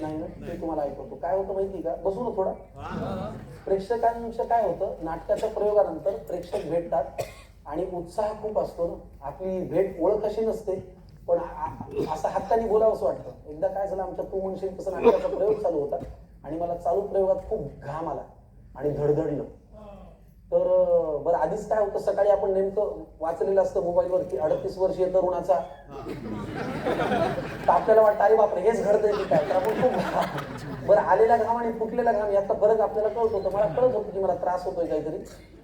नाही ना? ते तुम्हाला ऐकवतो. काय होतं माहिती का? बसू ना थोडा. प्रेक्षकांचं काय होतं नाटकाच्या प्रयोगानंतर प्रेक्षक भेटतात आणि उत्साह खूप असतो ना. आपली भेट ओळख अशी नसते पण असं हक्काने बोलावंसं वाटतं. एकदा काय झालं आमच्या तू म्हणशील तसं नाटकाचा प्रयोग चालू होता आणि मला चालू प्रयोगात खूप घाम आला आणि धडधडलं. तर बरं आधीच काय होतं सकाळी आपण नेमकं वाचलेलं असतं मोबाईलवर अडतीस वर्षीय तरुणाचा. आपल्याला वाटतं अरे बापरे हेच घडतंय की काय? तर आपण खूप बरं आलेला घाम आणि फुटलेला घाम याचा फरक आपल्याला कळत होतं. मला कळत होतं की मला त्रास होतोय काहीतरी.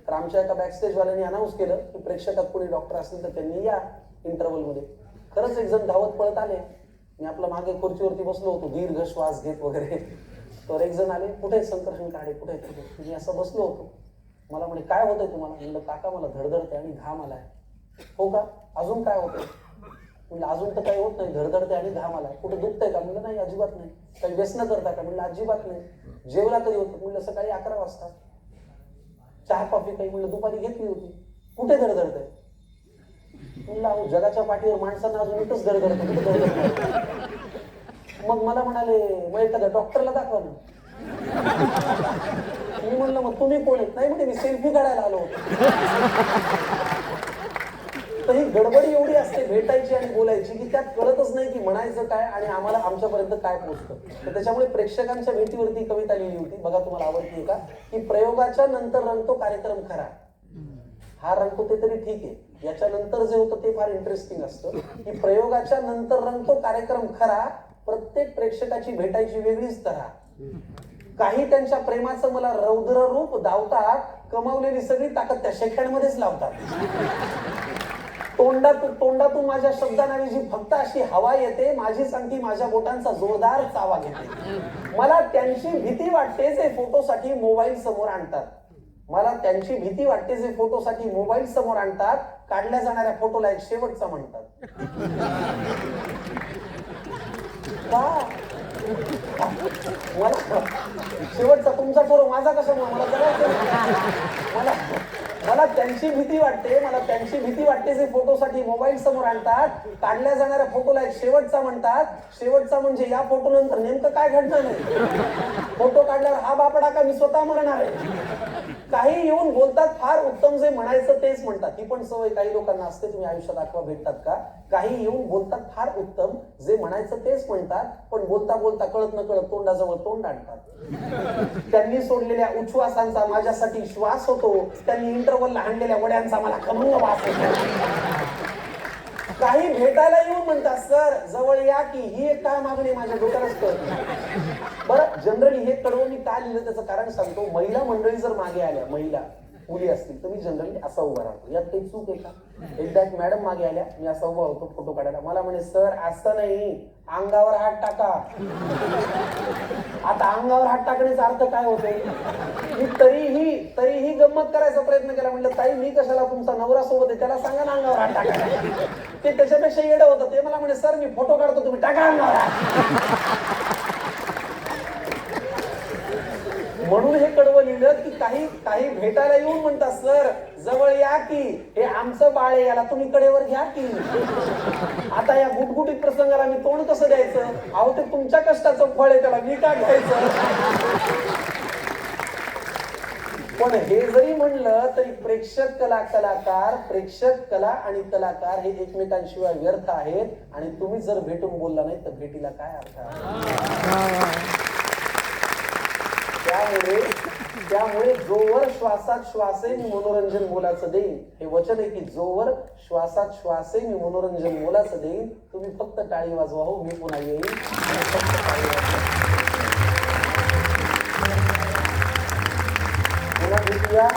तर आमच्या एका बॅकस्टेजवाल्याने अनाऊन्स केलं की प्रेक्षकात कोणी डॉक्टर असतील तर त्यांनी या इंटरव्हलमध्ये खरंच एक जण धावत पळत आले. मी आपला मागे खुर्चीवरती बसलो होतो दीर्घ श्वास घेत वगैरे. तर एक जण आले कुठे संकर्षण काढे कुठे कुठे मी असं बसलो होतो. मला म्हणे काय होतंय तुम्हाला? म्हणलं काका मला धडधडते आणि घाम आलाय. हो का? अजून काय होतंय? म्हणलं अजून तर काही होत नाही धडधडते आणि घाम आलाय. कुठे दुखतंय का? म्हणलं नाही अजिबात नाही. काही व्यसन करता का? म्हणलं अजिबात नाही. जेवला कधी होतं. म्हणलं सकाळी अकरा वाजता. चहा कॉफी काही? म्हणलं दुपारी घेतली होती. कुठे धडधडतंय? म्हणलं अहो जगाच्या पाठीवर माणसांना अजून इथंच धडधडतं कुठे मग मला म्हणाले मग एखाद्या डॉक्टरला दाखवा ना. मी म्हणलं मग तुम्ही कोण आहेत? नाही म्हणजे मी सेल्फी काढायला आलो तर ही गडबडी एवढी असते भेटायची आणि बोलायची की त्यात कळतच नाही की म्हणायचं काय आणि आम्हाला आमच्यापर्यंत काय पोहोचतं तर त्याच्यामुळे प्रेक्षकांच्या भेटीवरती कविता लिहिली होती. बघा तुम्हाला आवडते का? की प्रयोगाच्या नंतर रंगतो कार्यक्रम खरा हा रंगतो ते तरी ठीक आहे. याच्यानंतर जे होतं ते फार इंटरेस्टिंग असतं. की प्रयोगाच्या नंतर रंगतो कार्यक्रम खरा प्रत्येक प्रेक्षकाची भेटायची वेगळीच तऱ्हा काही त्यांच्या प्रेमाचं मला रौद्र रूप धावतात कमावलेली सगळी ताकद त्या शेकड्यांमध्येच लावतात. तोंडात तोंडातून माझ्या शब्दांऐवजी फक्त अशी हवा येते माझी सांगती माझ्या बोटांचा जोरदार चावा घेते. मला त्यांची भीती वाटते जे फोटोसाठी मोबाईल समोर आणतात. मला त्यांची भीती वाटते जे फोटोसाठी मोबाईल समोर आणतात काढल्या जाणाऱ्या फोटोला एक शेवटचा म्हणतात. का? मला शेवटचा तुमचा ठरव माझा कसा मला जगायचं मला मला त्यांची भीती वाटते मला त्यांची भीती वाटते जे फोटोसाठी मोबाईल समोर आणतात काढल्या जाणाऱ्या फोटोला एक शेवटचा म्हणतात. शेवटचा म्हणजे या फोटो नंतर नेमकं काय घडणार नाही फोटो काढल्यावर हा बापडा का मी स्वतः मरणार आहे? काही येऊन बोलतात फार उत्तम जे म्हणायचं तेच म्हणतात. ही पण सवय काही लोकांना असते तुम्ही आयुष्यात आठवा भेटतात का? काही येऊन बोलतात फार उत्तम जे म्हणायचं तेच म्हणतात पण बोलता बोलता कळत न कळत तोंडाजवळ तोंड आणतात. त्यांनी सोडलेल्या उच्छ्वासांचा माझ्यासाठी श्वास होतो. त्यांनी इंटरवलला आणलेल्या वड्यांचा मला कमंग वास होतो. काही भेटायला येऊ म्हणतात सर जवळ या की ही एक काय मागणी माझ्या डोक्यालाच कळत बरं जनरली हे कळवून मी का लिहिलं त्याचं कारण सांगतो महिला मंडळी जर मागे आल्या महिला मुली असतील तर मी जनरली असा उभा राहतो. यात काही चूक आहे का? एकदा एक मॅडम मागे आल्या मी असा उभा होतो फोटो काढायला. मला म्हणे सर असं नाही. अंगावर हात टाका. आता अंगावर हात टाकण्याचा अर्थ काय होतोय? मी तरीही तरीही गंमत करायचा प्रयत्न केला. म्हटलं ताई मी कशाला तुमचा नवरा सोबत आहे? त्याला सांगा ना अंगावर हात टाकायला. ते त्याच्यापेक्षा येडं होतं. ते मला म्हणे सर मी फोटो काढतो तुम्ही टाका अंगावर हात." म्हणून हे कडवं लिहिलं की काही काही भेटायला येऊन म्हणतात सर जवळ या की हे आमचं बाळ आहे याला तुम्ही कडेवर घ्या की. आता या गुटगुटीत प्रसंगाला मी तोंड कसं द्यायचं? अहो ते तुमच्या कष्टाचं फळ आहे त्याला मी का घ्यायचं. पण हे जरी म्हणलं तरी प्रेक्षक कला कलाकार प्रेक्षक कला आणि कलाकार हे एकमेकांशिवाय व्यर्थ आहेत. आणि तुम्ही जर भेटून बोलला नाही तर भेटीला काय अर्थ आहे? त्यामुळे त्यामुळे जोवर श्वासात श्वासे मी मनोरंजन मोलाचं देईन. हे वचन आहे की जोवर श्वासात श्वासे मी मनोरंजन मोलाचं देईन. तुम्ही फक्त टाळी वाजवा हो मी पुन्हा येईन. फक्त टाळी वाजवा. पुन्हा भेटूया.